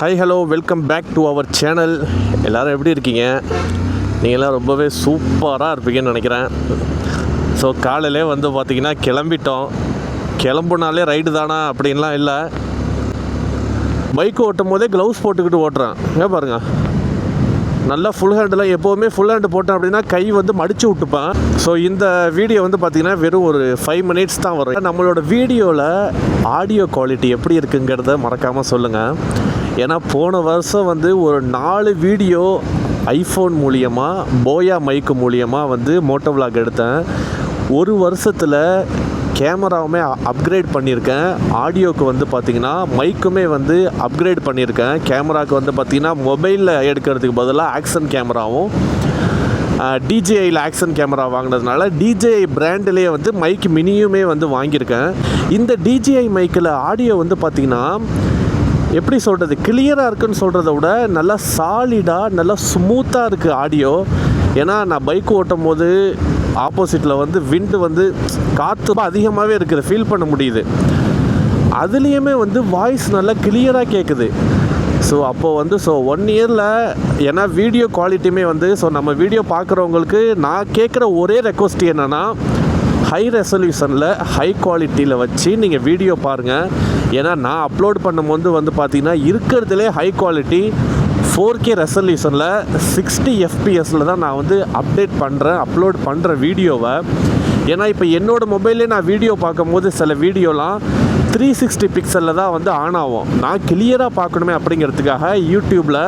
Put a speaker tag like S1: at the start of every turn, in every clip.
S1: Hi hello welcome back to our channel எல்லோரும் எப்படி இருக்கீங்க? நீங்களாம் ரொம்பவே சூப்பராக இருப்பீங்கன்னு நினைக்கிறேன். ஸோ காலையிலே வந்து பார்த்தீங்கன்னா கிளம்பிட்டோம். கிளம்புனாலே ரைடு தானா அப்படின்லாம் இல்லை. பைக் ஓட்டும் போதே க்ளவுஸ் போட்டுக்கிட்டு ஓட்டுறேன். ஏன் பாருங்கள் நல்லா ஃபுல் ஹேண்டெலாம் எப்போவுமே ஃபுல் ஹேண்டு போட்டேன் அப்படின்னா கை வந்து மடித்து விட்டுப்பேன். ஸோ இந்த வீடியோ வந்து பார்த்திங்கன்னா வெறும் ஒரு ஃபைவ் மினிட்ஸ் தான் வரும். நம்மளோட வீடியோவில் ஆடியோ குவாலிட்டி எப்படி இருக்குங்கிறத மறக்காமல் சொல்லுங்கள் ஏன்னா போன வருஷம் வந்து ஒரு நாலு வீடியோ ஐஃபோன் மூலியமாக போயா மைக்கு மூலியமாக வந்து மோட்டோ விளாக் எடுத்தேன். ஒரு வருஷத்தில் கேமராவுமே அப்கிரேட் பண்ணியிருக்கேன். ஆடியோக்கு வந்து பார்த்திங்கன்னா மைக்குமே வந்து அப்கிரேட் பண்ணியிருக்கேன். கேமராவுக்கு வந்து பார்த்திங்கன்னா மொபைலில் எடுக்கிறதுக்கு பதிலாக ஆக்ஷன் கேமராவும் டிஜேஐயில் ஆக்ஷன் கேமரா வாங்கினதுனால டிஜேஐ பிராண்டிலேயே வந்து மைக் மினியுமே வந்து வாங்கியிருக்கேன். இந்த டிஜேஐ மைக்கில் ஆடியோ வந்து பார்த்திங்கன்னா எப்படி சொல்கிறது கிளியராக இருக்குன்னு சொல்கிறத விட நல்லா சாலிடாக நல்லா ஸ்மூத்தாக இருக்குது ஆடியோ ஏன்னா நான் பைக் ஓட்டும் போது ஆப்போசிட்டில் வந்து விண்டு வந்து காற்று அதிகமாகவே இருக்குது ஃபீல் பண்ண முடியுது. அதுலேயுமே வந்து வாய்ஸ் நல்லா கிளியராக கேட்குது ஸோ அப்போது வந்து ஸோ ஒன் இயரில் ஏன்னா வீடியோ குவாலிட்டியுமே வந்து ஸோ நம்ம வீடியோ பார்க்குறவங்களுக்கு நான் கேட்குற ஒரே ரெக்வஸ்ட் என்னென்னா ஹை ரெசல்யூஷனில் ஹை குவாலிட்டியில் வச்சு நீங்கள் வீடியோ பாருங்கள் ஏன்னா நான் அப்லோட் பண்ணும்போது வந்து பார்த்திங்கன்னா இருக்கிறதுலே ஹை குவாலிட்டி ஃபோர் கே ரெசல்யூஷனில் சிக்ஸ்டி எஃபிஎஸில் தான் நான் வந்து அப்டேட் பண்ணுறேன் அப்லோட் பண்ணுற வீடியோவை. ஏன்னா இப்போ என்னோடய மொபைல்லே நான் வீடியோ பார்க்கும்போது சில வீடியோலாம் த்ரீ சிக்ஸ்டி பிக்சலில் தான் வந்து ஆன் ஆகும். நான் கிளியராக பார்க்கணுமே அப்படிங்கிறதுக்காக யூடியூப்பில்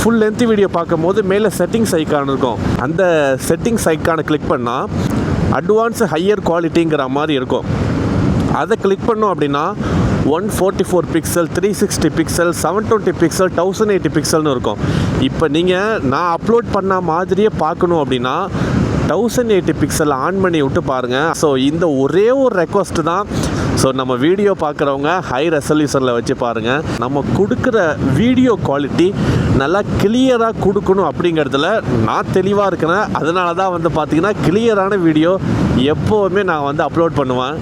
S1: ஃபுல் லென்த் வீடியோ பார்க்கும்போது மேலே செட்டிங்ஸ் ஐக்கான் இருக்கும். அந்த செட்டிங்ஸ் ஐக்கானை கிளிக் பண்ணால் அட்வான்ஸ் ஹையர் குவாலிட்டிங்கிற மாதிரி இருக்கும். அதை கிளிக் பண்ணோம் அப்படின்னா one forty four pixel three sixty pixel seven twenty pixel thousand eighty பிக்சல்னு இருக்கும். இப்போ நீங்கள் நான் அப்லோட் பண்ண மாதிரியே பார்க்கணும் அப்படின்னா தௌசண்ட் எயிட்டி பிக்சல் ஆன் பண்ணி விட்டு பாருங்கள் ஸோ இந்த ஒரே ஒரு ரெக்வஸ்ட் தான். ஸோ நம்ம வீடியோ பார்க்குறவங்க ஹை ரெசல்யூஷனில் வச்சு பாருங்கள் நம்ம கொடுக்குற வீடியோ குவாலிட்டி நல்லா கிளியராக கொடுக்கணும் அப்படிங்கிறதுல நான் தெளிவாக இருக்கிறேன். அதனால தான் வந்து பார்த்திங்கன்னா கிளியரான வீடியோ எப்போவுமே நான் வந்து அப்லோட் பண்ணுவேன்.